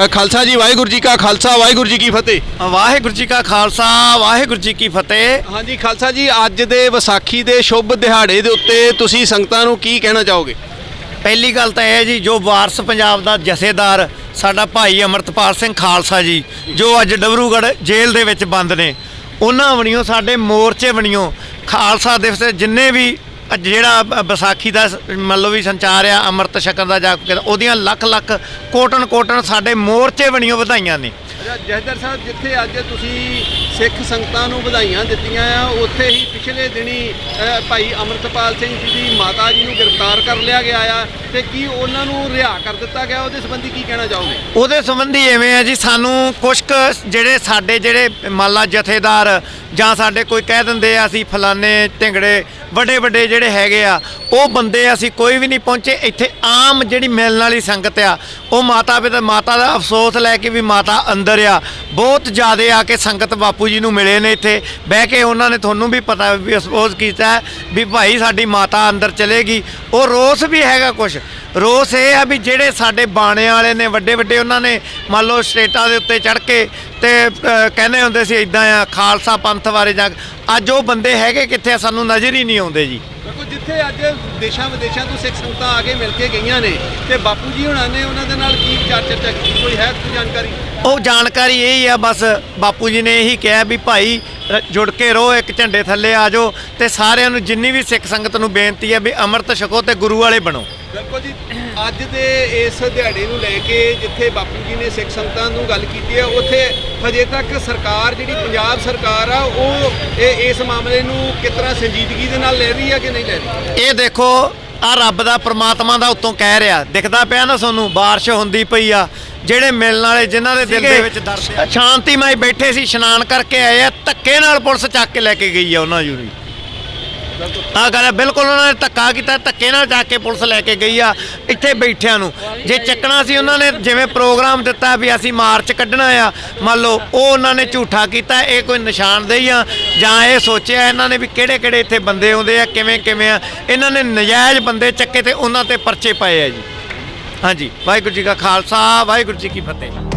ਖਾਲਸਾ ਜੀ ਵਾਹਿਗੁਰੂ ਜੀ ਕਾ ਖਾਲਸਾ ਵਾਹਿਗੁਰੂ ਜੀ ਕੀ ਫਤਿਹ। ਵਾਹਿਗੁਰੂ ਜੀ ਕਾ ਖਾਲਸਾ ਵਾਹਿਗੁਰੂ ਜੀ ਕੀ ਫਤਿਹ। ਹਾਂਜੀ ਖਾਲਸਾ ਜੀ ਅੱਜ ਦੇ ਵਿਸਾਖੀ ਦੇ ਸ਼ੁਭ ਦਿਹਾੜੇ ਦੇ ਉੱਤੇ ਤੁਸੀਂ ਸੰਗਤਾਂ ਨੂੰ ਕੀ ਕਹਿਣਾ ਚਾਹੋਗੇ? ਪਹਿਲੀ ਗੱਲ ਤਾਂ ਇਹ ਹੈ ਜੀ ਜੋ ਵਾਰਸ ਪੰਜਾਬ ਦਾ ਜਥੇਦਾਰ ਸਾਡਾ ਭਾਈ ਅਮਰਤਪਾਲ ਸਿੰਘ ਖਾਲਸਾ ਜੀ ਜੋ ਅੱਜ ਡਬਰੂਗੜ੍ਹ ਜੇਲ੍ਹ ਦੇ ਵਿੱਚ ਬੰਦ ਨੇ ਉਹਨਾਂ ਬਣੀਓ ਸਾਡੇ ਮੋਰਚੇ ਬਣੀਓ ਖਾਲਸਾ ਦਿਵਸ ਦੇ ਜਿੰਨੇ ਵੀ ਅੱਜ ਜਿਹੜਾ ਵਿਸਾਖੀ ਦਾ ਮੰਨ ਲਓ ਵੀ ਸੰਚਾਰ ਆ ਅੰਮ੍ਰਿਤ ਛਕਣ ਦਾ ਜਾ ਕੇ ਉਹਦੀਆਂ ਲੱਖ ਲੱਖ ਕੋਟਨ ਕੋਟਨ ਸਾਡੇ ਮੋਰਚੇ ਬਣੀਓ ਵਧਾਈਆਂ ਨੇ। ਜਹਦਰ ਸਾਹਿਬ ਜਿੱਥੇ ਅੱਜ ਤੁਸੀਂ ਸਿੱਖ ਸੰਗਤਾਂ ਨੂੰ ਵਧਾਈਆਂ ਦਿੱਤੀਆਂ ਆ ਉੱਥੇ ਹੀ ਪਿਛਲੇ ਦਿਨੀ ਭਾਈ ਅਮਰਤਪਾਲ ਸਿੰਘ ਜੀ ਦੀ ਮਾਤਾ ਜੀ ਨੂੰ ਗ੍ਰਿਫਤਾਰ ਕਰ ਲਿਆ ਗਿਆ ਆ ਤੇ ਕੀ ਉਹਨਾਂ ਨੂੰ ਰਿਹਾ ਕਰ ਦਿੱਤਾ ਗਿਆ ਉਹਦੇ ਸੰਬੰਧੀ ਕੀ ਕਹਿਣਾ ਚਾਹੋਗੇ? ਉਹਦੇ ਸੰਬੰਧੀ ਐਵੇਂ ਹੈ ਜੀ ਸਾਨੂੰ ਕੁਝ ਜਿਹੜੇ ਸਾਡੇ ਜਿਹੜੇ ਮੰਨ ਲਾ ਜਥੇਦਾਰ ਜਾਂ ਸਾਡੇ ਕੋਈ ਕਹਿ ਦਿੰਦੇ ਆ ਅਸੀਂ ਫਲਾਣੇ ਢਿੰਗੜੇ ਵੱਡੇ ਵੱਡੇ ਜਿਹੜੇ ਹੈਗੇ ਆ, ਉਹ ਬੰਦੇ ਅਸੀਂ ਕੋਈ ਵੀ ਨਹੀਂ ਪਹੁੰਚੇ, ਇੱਥੇ ਆਮ ਜਿਹੜੀ ਮਿਲਣ ਵਾਲੀ ਸੰਗਤ ਆ, ਉਹ ਮਾਤਾ ਪਿਤਾ, ਮਾਤਾ ਦਾ ਅਫਸੋਸ ਲੈ ਕੇ ਵੀ ਮਾਤਾ ਅੰਦਰ ਆ। ਬਹੁਤ ਜ਼ਿਆਦਾ ਆ ਕੇ ਸੰਗਤ ਬਾਪੂ ਜੀ ਨੂੰ ਮਿਲੇ ਨੇ ਇੱਥੇ। ਬਹਿ ਕੇ ਉਹਨਾਂ ਨੇ ਤੁਹਾਨੂੰ ਵੀ ਪਤਾ ਵੀ ਅਫਸੋਸ ਕੀਤਾ ਵੀ ਭਾਈ ਸਾਡੀ ਮਾਤਾ ਅੰਦਰ ਚਲੇਗੀ। ਉਹ ਰੋਸ ਵੀ ਹੈਗਾ ਕੁਝ ਰੋਸ ਇਹ ਆ ਵੀ ਜਿਹੜੇ ਸਾਡੇ ਬਾਣੇ ਵਾਲੇ ਨੇ ਵੱਡੇ ਵੱਡੇ ਉਹਨਾਂ ਨੇ ਮੰਨ ਲਓ ਸਟੇਟਾਂ ਦੇ ਉੱਤੇ ਚੜ ਕੇ ਤੇ ਕਹਿੰਦੇ ਹੁੰਦੇ ਸੀ ਇਦਾਂ ਆ ਖਾਲਸਾ ਪੰਥ ਬਾਰੇ ਜਾ ਅੱਜ ਉਹ ਬੰਦੇ ਹੈਗੇ ਕਿੱਥੇ ਸਾਨੂੰ ਨਜ਼ਰ ਹੀ ਨਹੀਂ ਆਉਂਦੇ ਜੀ। ਦੇਖੋ ਜਿੱਥੇ ਅੱਜ ਦੇਸ਼ਾਂ ਵਿਦੇਸ਼ਾਂ ਤੋਂ ਸਿੱਖ ਸੰਗਤਾਂ ਆ ਕੇ ਮਿਲ ਕੇ ਗਈਆਂ ਨੇ ਤੇ ਬਾਪੂ ਜੀ ਹੁਣਾਂ ਨੇ ਉਹਨਾਂ ਦੇ ਨਾਲ ਕੀ ਵਿਚਾਰ ਚਰਚਾ ਕੀਤੀ? ਕੋਈ ਹੈ ਕੋਈ ਜਾਣਕਾਰੀ? ਉਹ ਜਾਣਕਾਰੀ ਇਹ ਹੀ ਆ ਬਸ ਬਾਪੂ ਜੀ ਨੇ ਇਹੀ ਕਿਹਾ ਵੀ ਭਾਈ ਜੁੜ ਕੇ ਰਹੋ ਇੱਕ ਝੰਡੇ ਥੱਲੇ ਆ ਜਾਓ ਤੇ ਸਾਰਿਆਂ ਨੂੰ ਜਿੰਨੀ ਵੀ ਸਿੱਖ ਸੰਗਤ ਨੂੰ ਬੇਨਤੀ ਹੈ ਵੀ ਅੰਮ੍ਰਿਤ ਛਕੋ ਤੇ ਗੁਰੂ ਵਾਲੇ ਬਣੋ। ਬਿਲਕੁਲ ਜੀ ਅੱਜ ਦੇ ਇਸ ਦਿਹਾੜੇ ਨੂੰ ਲੈ ਕੇ ਜਿੱਥੇ ਬਾਪੂ ਜੀ ਨੇ ਸਿੱਖ ਸੰਗਤਾਂ ਨੂੰ ਗੱਲ ਕੀਤੀ ਹੈ ਉੱਥੇ ਹਜੇ ਤੱਕ ਸਰਕਾਰ ਜਿਹੜੀ ਪੰਜਾਬ ਸਰਕਾਰ ਆ ਉਹ ਇਹ ਇਸ ਮਾਮਲੇ ਨੂੰ ਕਿਸ ਤਰ੍ਹਾਂ ਸੰਜੀਦਗੀ ਦੇ ਨਾਲ ਲੈ ਰਹੀ ਹੈ ਕਿ ਨਹੀਂ ਲੈ ਰਹੀ ਇਹ ਦੇਖੋ ਆ ਰੱਬ ਦਾ ਪ੍ਰਮਾਤਮਾ ਦਾ ਉੱਤੋਂ ਕਹਿ ਰਿਹਾ ਦਿਖਦਾ ਪਿਆ ਨਾ ਤੁਹਾਨੂੰ بارش ਹੁੰਦੀ ਪਈ ਆ ਜਿਹੜੇ ਮਿਲਣ ਵਾਲੇ ਜਿਨ੍ਹਾਂ ਦੇ ਦਿਲ ਦੇ ਵਿੱਚ ਦਰਦ ਆ ਸ਼ਾਂਤੀਮਈ ਬੈਠੇ ਸੀ ਇਸ਼ਨਾਨ ਕਰਕੇ ਆਏ ਆ ਧੱਕੇ ਨਾਲ ਪੁਲਿਸ ਚੱਕ ਕੇ ਲੈ ਕੇ ਗਈ ਆ ਉਹਨਾਂ ਨੂੰ ਵੀ ਆ ਗੱਲ ਹੈ, ਬਿਲਕੁਲ ਉਹਨਾਂ ਨੇ ਧੱਕਾ ਕੀਤਾ ਧੱਕੇ ਨਾਲ ਜਾ ਕੇ ਪੁਲਿਸ ਲੈ ਕੇ ਗਈ ਆ ਇੱਥੇ ਬੈਠਿਆਂ ਨੂੰ। ਜੇ ਚੱਕਣਾ ਸੀ ਉਹਨਾਂ ਨੇ ਜਿਵੇਂ ਪ੍ਰੋਗਰਾਮ ਦਿੱਤਾ ਵੀ ਅਸੀਂ ਮਾਰਚ ਕੱਢਣਾ ਆ ਮੰਨ ਲਓ ਉਹ ਉਹਨਾਂ ਨੇ ਝੂਠਾ ਕੀਤਾ ਇਹ ਕੋਈ ਨਿਸ਼ਾਨਦੇਹੀ ਆ ਜਾਂ ਇਹ ਸੋਚਿਆ ਇਹਨਾਂ ਨੇ ਵੀ ਕਿਹੜੇ ਕਿਹੜੇ ਇੱਥੇ ਬੰਦੇ ਆਉਂਦੇ ਆ ਕਿਵੇਂ ਕਿਵੇਂ ਆ ਇਹਨਾਂ ਨੇ ਨਜਾਇਜ਼ ਬੰਦੇ ਚੱਕੇ ਤੇ ਉਹਨਾਂ ਤੇ ਪਰਚੇ ਪਾਏ ਆ ਜੀ। ਹਾਂਜੀ ਵਾਹਿਗੁਰੂ ਜੀ ਕਾ ਖਾਲਸਾ ਵਾਹਿਗੁਰੂ ਜੀ ਕੀ ਫਤਿਹ।